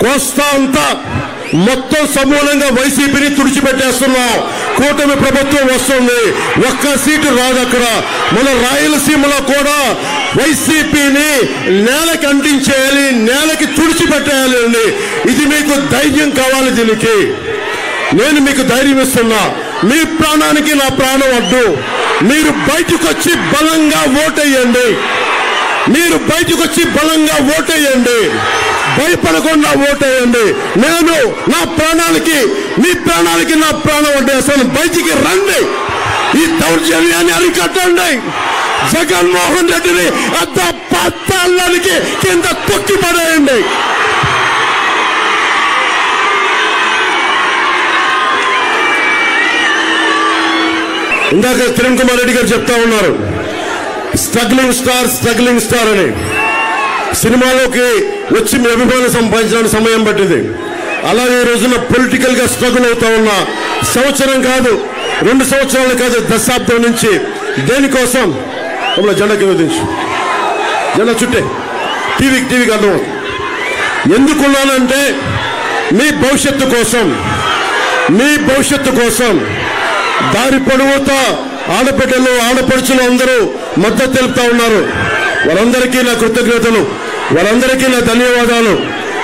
కోస్తా అంతా మొత్తం సమూలంగా వైసీపీని తుడిచిపెట్టేస్తున్నాం. కూటమి ప్రభుత్వం వస్తుంది. ఒక్క సీటు రాదు అక్కడ. మన రాయలసీమలో కూడా వైసీపీని నేలకి అంటించేయాలి నేలకి తుడిచిపెట్టేయాలి అండి ఇది మీకు ధైర్యం కావాలి దీనికి. నేను మీకు ధైర్యం ఇస్తున్నా. మీ ప్రాణానికి నా ప్రాణం అడ్డు. మీరు బయటకు వచ్చి బలంగా ఓటేయండి. మీరు బయటకు వచ్చి బలంగా ఓటేయండి. భయపడకుండా ఓటేయండి. నేను నా ప్రాణాలకి మీ ప్రాణాలకి నా ప్రాణం వడ్డేస్తాను బయటికి రండి. ఈ దౌర్జన్యాన్ని అరికట్టండి. జగన్మోహన్ రెడ్డిని అంత పత్తాలకి కింద తొక్కి పడేయండి. ఇందాక కిరణ్ కుమార్ రెడ్డి గారు చెప్తా ఉన్నారు స్ట్రగ్లింగ్ స్టార్ స్ట్రగ్లింగ్ స్టార్ అని. సినిమాలోకి వచ్చి మీ అభిమానం సంపాదించడానికి సమయం పట్టింది. అలాగే ఈ రోజున పొలిటికల్గా స్ట్రగుల్ అవుతా ఉన్న సంవత్సరం కాదు రెండు సంవత్సరాలు కాదు దశాబ్దం నుంచి దేనికోసం? మమ్మల్ని జెండాకి విధించు. జెండా చుట్టే. టీవీకి టీవీకి అర్థం అవుతుంది. ఎందుకున్నానంటే మీ భవిష్యత్తు కోసం మీ భవిష్యత్తు కోసం దారి పొడవుతా ఆడబిడ్డలు ఆడపడుచులు అందరూ మద్దతు తెలుపుతా ఉన్నారు. వారందరికీ నా కృతజ్ఞతలు. వారందరికీ నా ధన్యవాదాలు.